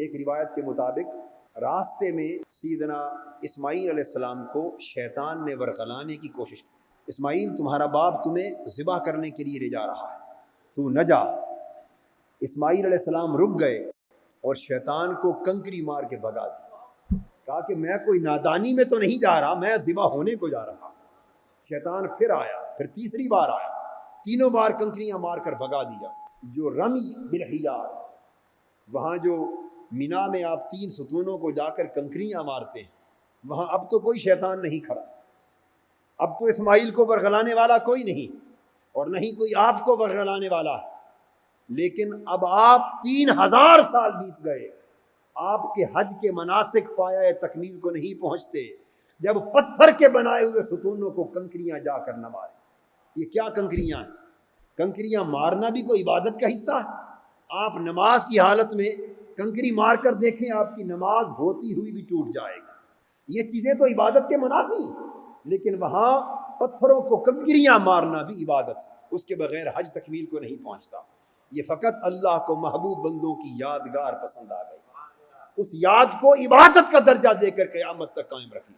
ایک روایت کے مطابق راستے میں سیدنا اسماعیل علیہ السلام کو شیطان نے ورغلانے کی کوشش کی۔ اسماعیل، تمہارا باپ تمہیں ذبح کرنے کے لیے لے جا رہا ہے۔ تو نہ جا۔ اسماعیل علیہ السلام رک گئے اور شیطان کو کنکری مار کے بھگا دیا۔ کہا کہ میں کوئی نادانی میں تو نہیں جا رہا، میں ذبح ہونے کو جا رہا۔ شیطان پھر آیا، پھر تیسری بار آیا۔ تینوں بار کنکریاں مار کر بھگا دیا۔ جو رمی بالحجار وہاں جو مینا میں آپ تین ستونوں کو جا کر کنکریاں مارتے ہیں، وہاں اب تو کوئی شیطان نہیں کھڑا۔ اب تو اسماعیل کو برگلانے والا کوئی نہیں، اور نہیں کوئی آپ کو برگلانے والا۔ لیکن اب آپ تین ہزار سال بیت گئے۔ آپ کے حج کے مناسک پایا تکمیل کو نہیں پہنچتے، جب پتھر کے بنائے ہوئے ستونوں کو کنکریاں جا کر نہ مارے۔ یہ کیا کنکریاں ہیں؟ کنکریاں مارنا بھی کوئی عبادت کا حصہ ہے؟ آپ نماز کی حالت میں کنکری مار کر دیکھیں، آپ کی نماز ہوتی ہوئی بھی ٹوٹ جائے گی۔ یہ چیزیں تو عبادت کے منافی ہیں، لیکن وہاں پتھروں کو کنکریاں مارنا بھی عبادت ہے۔ اس کے بغیر حج تکمیل کو نہیں پہنچتا۔ یہ فقط اللہ کو محبوب بندوں کی یادگار پسند آ گئی۔ اس یاد کو عبادت کا درجہ دے کر قیامت تک قائم رکھنا۔